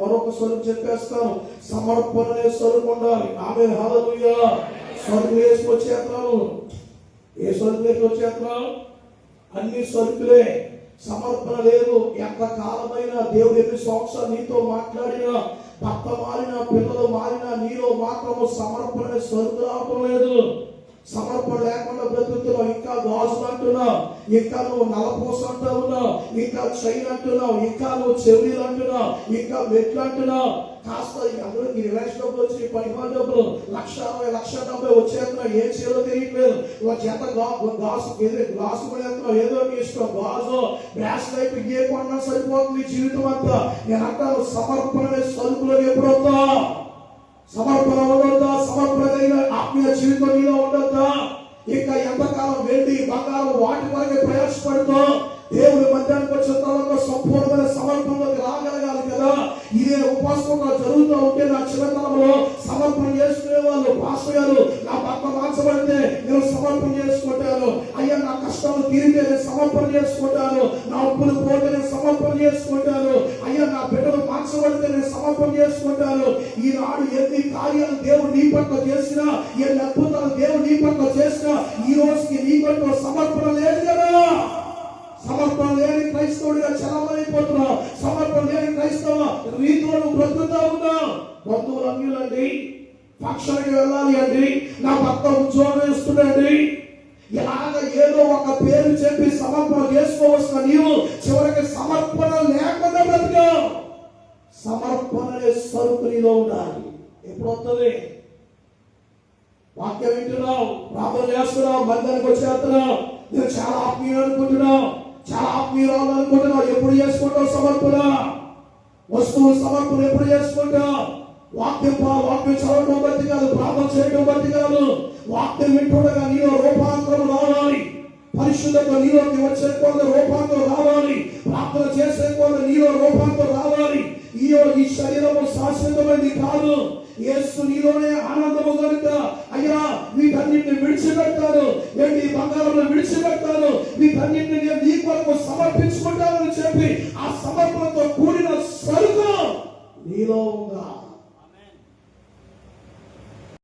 మరొక స్వరం చెప్పేస్తాను సమర్పణ అనే స్వరూపు ఉండాలి ఆమె హాలలుయా స్వరూపు వేసుకొచ్చేస్తాను ఏ స్వరం వేసుకొచ్చేస్తాను అన్ని స్వరూపులే సమర్పణ లేదు. ఎంత కాలమైనా దేవుడు ఎన్ని సంవత్సరాలు నీతో మాట్లాడినా భర్త మారినా పిల్లలు మారినా నీలో మాత్రము సమర్పణ అనే స్వరూపు రావటం లేదు. సమర్పణ లేకుండా బ్రతుకుతున్నావు ఇంకా గాజులు అంటున్నావు ఇంకా నువ్వు నలపోస అంటా ఉన్నావు ఇంకా చైన్ అంటున్నావు ఇంకా నువ్వు చెవులు అంటున్నావు ఇంకా మెట్లు అంటున్నావు. కాస్త అందరూ నీ రిలాక్స్ డబ్బులు వచ్చి పదిహేను డబ్బులు లక్ష అరవై లక్ష డెబ్బై వచ్చేస్తున్నావు ఏం చేయాలో తెలియట్లేదు. ఒక చేత గా- ఎదురు ఏదో కూడా ఏదో నీ ఇష్టం గాజు బ్రాస్ టైప్ ఏ కొన్నా సరిపోతుంది జీవితం అంతా. నేను అంటాను సమర్పణ సరుకులు స్వరూపులో ఎప్పుడు వస్తావు సమర్పణ ఉండొద్దా సమర్పణ కలిగిన ఆత్మీయ జీవితం ఉండొద్దా? ఇంకా ఎంతకాలం వెళ్ళి బంగారం వాటి వరకే ప్రయాసపడుతూ దేవుడి మధ్యానికి వచ్చిన తర్వాత సంపూర్ణమైన సమర్పణలోకి రాగలగాలి కదా? ఇదే ఉపాసన జరుగుతూ ఉంటే నా చిన్నతనంలో సమర్పణ చేసుకునే వాళ్ళు పాస్టర్ గారు నా భర్త మార్చబడితే నేను సమర్పణ చేసుకుంటాను. అయ్యా నా కష్టాలు తీరితే నేను సమర్పణ చేసుకుంటాను. నా అప్పులు పోతే నేను సమర్పణ చేసుకుంటాను. అయ్యా నా బిడ్డలు మార్చబడితే నేను సమర్పణ చేసుకుంటాను. ఈనాడు ఎన్ని కార్యాలు దేవుడు నీ పట్ల చేసినా ఎన్ని అద్భుతాలు దేవుడు నీ పట్ల చేసినా ఈ రోజుకి నీ పట్ల సమర్పణ లేదు కదా. సమర్పణ లేని క్రైస్తవుడిగా చలమైపోతున్నావు సమర్పణ లేని క్రైస్తవ రీతిలో నువ్వు బ్రతుకుతా ఉన్నావు. బంధువులు అన్యులండి పక్షానికి వెళ్ళాలి అండి. నా భర్త ఉద్యోగం ఇస్తున్నాండి ఎలాగ ఏదో ఒక పేరు చెప్పి సమర్పణ సరుకు నీలో ఉండాలి. ఎప్పుడు వస్తుంది? వాక్యం వింటున్నావు ప్రార్థన చేస్తున్నావు మందిరానికి వచ్చేస్తున్నావు నేను చాలా ఆత్మీయులు అనుకుంటున్నావు చాలా ఆత్మీయురాలు అనుకుంటున్నావు ఎప్పుడు చేసుకుంటావు సమర్పణ? వస్తువు సమర్పణ ఎప్పుడు చేసుకుంటావు వాక్యం వాక్యం చదవడం బట్టి కాదు ప్రార్థన చేయడం బట్టి కాదు. వాక్యం వింటుండగా నీలో రూపాంతరం రావాలి. పరిశుద్ధత నీలోకి వచ్చే కొంత రూపాంతరం ఈ ఈ శరీరము శాశ్వతమైనది కాదు. యేసు నీలోనే ఆనందము కనుక. అయ్యా వీటన్నింటిని విడిచిపెడతాను. నేను బంగారంలో విడిచిపెడతాను. వీటన్నింటిని నేను నీ కొరకు సమర్పించుకుంటానని చెప్పి ఆ సమర్పణతో కూడిన సరుకు నీలో